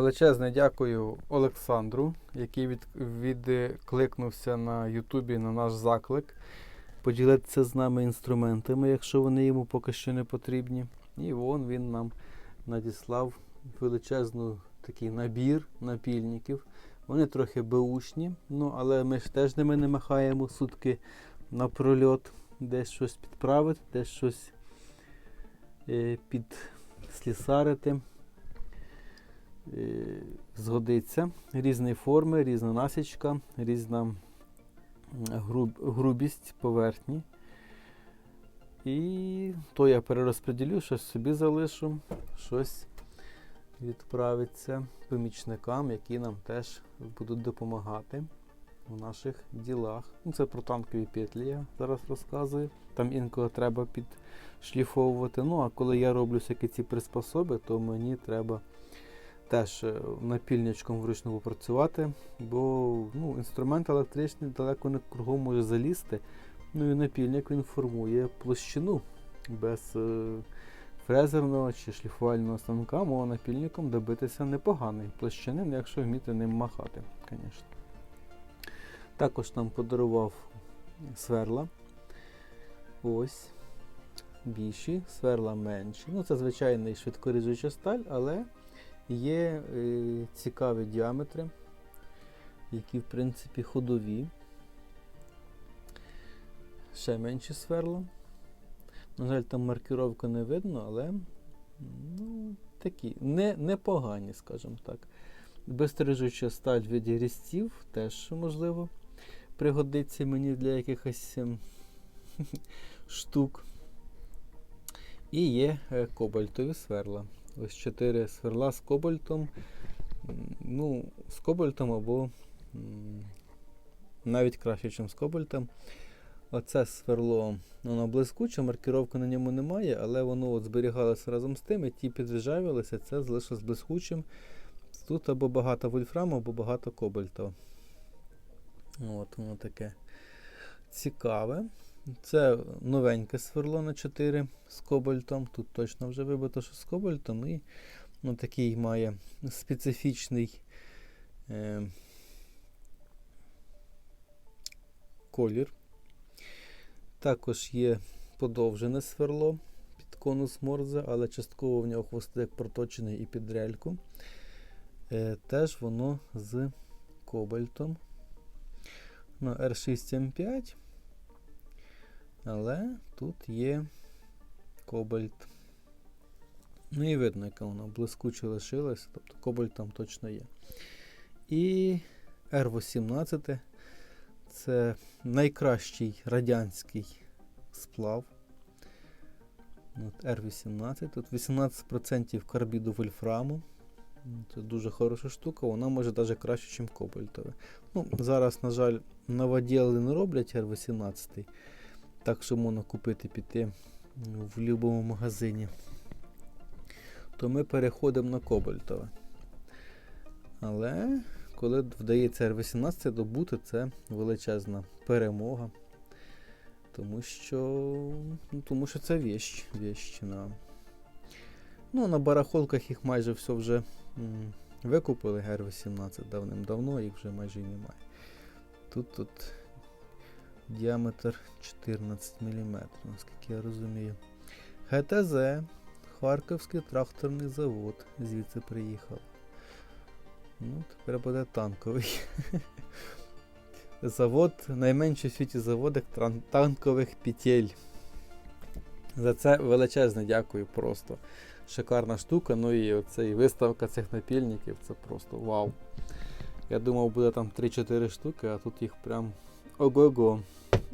Величезне дякую Олександру, який від, відкликнувся на Ютубі на наш заклик. Поділитися з нами інструментами, якщо вони йому поки що не потрібні. І вон він нам надіслав величезну такий набір напільників. Вони трохи беушні, ну але ми ж теж ними не махаємо сутки на прольот, десь щось підправити, десь щось е, підслісарити. Згодиться. Різні форми, різна насічка, різна груб, грубість поверхні. І то я перерозподілю, щось собі залишу, щось відправиться помічникам, які нам теж будуть допомагати у наших ділах. Ну, це про танкові петлі я зараз розказую. Там інколи треба підшліфовувати. Ну, а коли я роблю всякі ці приспособи, то мені треба теж е, напільничком вручну попрацювати, бо ну, інструмент електричний далеко не кругом може залізти. Ну і напільник він формує площину без е, фрезерного чи шліфувального станка, мого напільником добитися непоганої площини, ну, якщо вміти ним махати, звісно. Також нам подарував сверла. Ось. Більші, сверла менші. Ну, це звичайний швидкоріжуча сталь, але є е, цікаві діаметри, які, в принципі, ходові. Ще менші сверла. На жаль, там маркіровка не видно, але ну, такі не, непогані, скажімо так. Безстрижуча сталь від різців теж можливо пригодиться мені для якихось ем, штук. І є е, кобальтові сверла. Ось чотири сверла з кобальтом. Ну, з кобальтом або навіть краще, ніж з кобальтом. Оце сверло воно блискуче, маркіровки на ньому немає, але воно от зберігалося разом з тим, і ті підржавілися, це залишилось блискучим. Тут або багато вольфраму, або багато кобальту. От воно таке цікаве. Це новеньке сверло на 4 з кобальтом. Тут точно вже вибито, що з кобальтом. І ну, такий має специфічний е, колір. Також є подовжене сверло під конус морзе, але частково в нього хвостик проточений і під рельку. Е, теж воно з кобальтом. На R6M5. Але тут є кобальт. Ну і видно, яка воно блискуче лишилось, тобто кобальт там точно є. І R18 це найкращий радянський сплав. От R18. Тут 18% карбіду вольфраму. Це дуже хороша штука, вона може навіть краще, ніж кобальтове. Ну, Зараз, на жаль, новоділи не роблять R18. Так що можна купити піти в будь-якому магазині. То ми переходимо на кобальтове. Але коли вдається R18 добути, це величезна перемога. Тому що ну, тому що це віщ. віщ на... Ну, на барахолках їх майже все вже м, викупили R18 давним-давно, їх вже майже і немає. Тут тут діаметр 14 мм, наскільки я розумію. ГТЗ, Харківський тракторний завод, звідси приїхав. Ну, тепер буде танковий. Завод, найменший у світі заводик танкових петель. За це величезне дякую просто. Шикарна штука. Ну і оцей виставка цих напільників це просто вау. Я думав, буде там 3-4 штуки, а тут їх прям ого-го.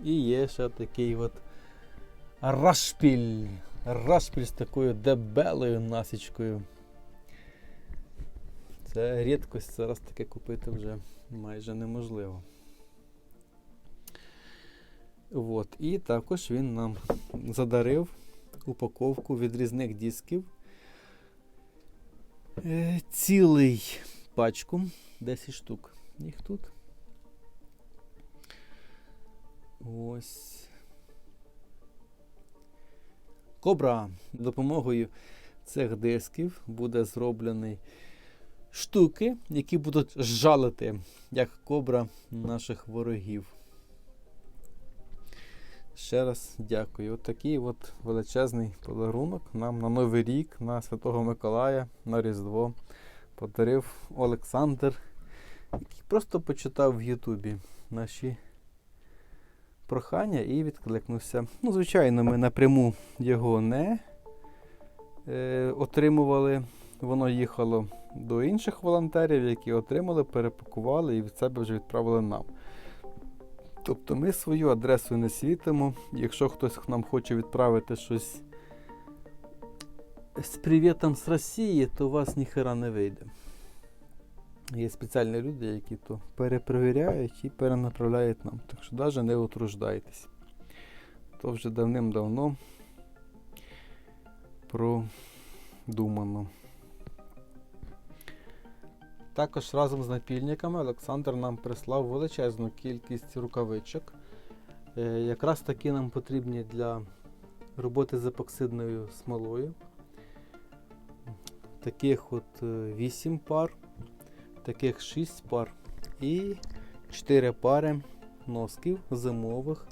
І є ще такий от рашпіль. Рашпіль з такою дебелою насічкою. Це рідкость, зараз таке купити вже майже неможливо. От. І також він нам задарив упаковку відрізних дисків. Е, цілий пачку, 10 штук. Їх тут. Ось. Кобра. Допомогою цих дисків буде зроблений штуки, які будуть жалити, як кобра наших ворогів. Ще раз дякую. От такий от величезний подарунок нам на Новий рік, на Святого Миколая, на Різдво подарив Олександр, який просто почитав в Ютубі наші прохання і відкликнувся. Ну, звичайно, ми напряму його не е, отримували. Воно їхало до інших волонтерів, які отримали, перепакували і від себе вже відправили нам. Тобто ми свою адресу не світимо. Якщо хтось нам хоче відправити щось з привітом з Росії, то у вас ніхера не вийде. Є спеціальні люди, які то перепровіряють і перенаправляють нам. Так що навіть не утруждайтесь. То вже давним-давно продумано. Також разом з напільниками Олександр нам прислав величезну кількість рукавичок. Е, Якраз такі нам потрібні для роботи з епоксидною смолою. Таких от 8 пар, таких 6 пар і 4 пари носків зимових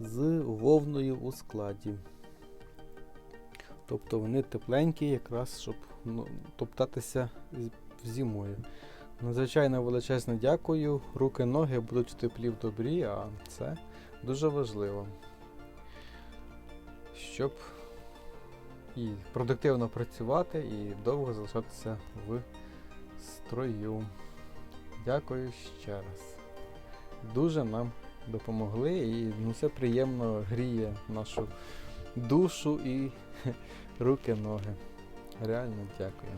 з вовною у складі. Тобто вони тепленькі, якраз щоб ну, топтатися зимою. Надзвичайно величезне дякую. Руки, ноги будуть в теплі в добрі, а це дуже важливо. Щоб і продуктивно працювати, і довго залишатися в строю. Дякую ще раз. Дуже нам допомогли і ну, це приємно гріє нашу душу і руки, ноги. Реально дякую.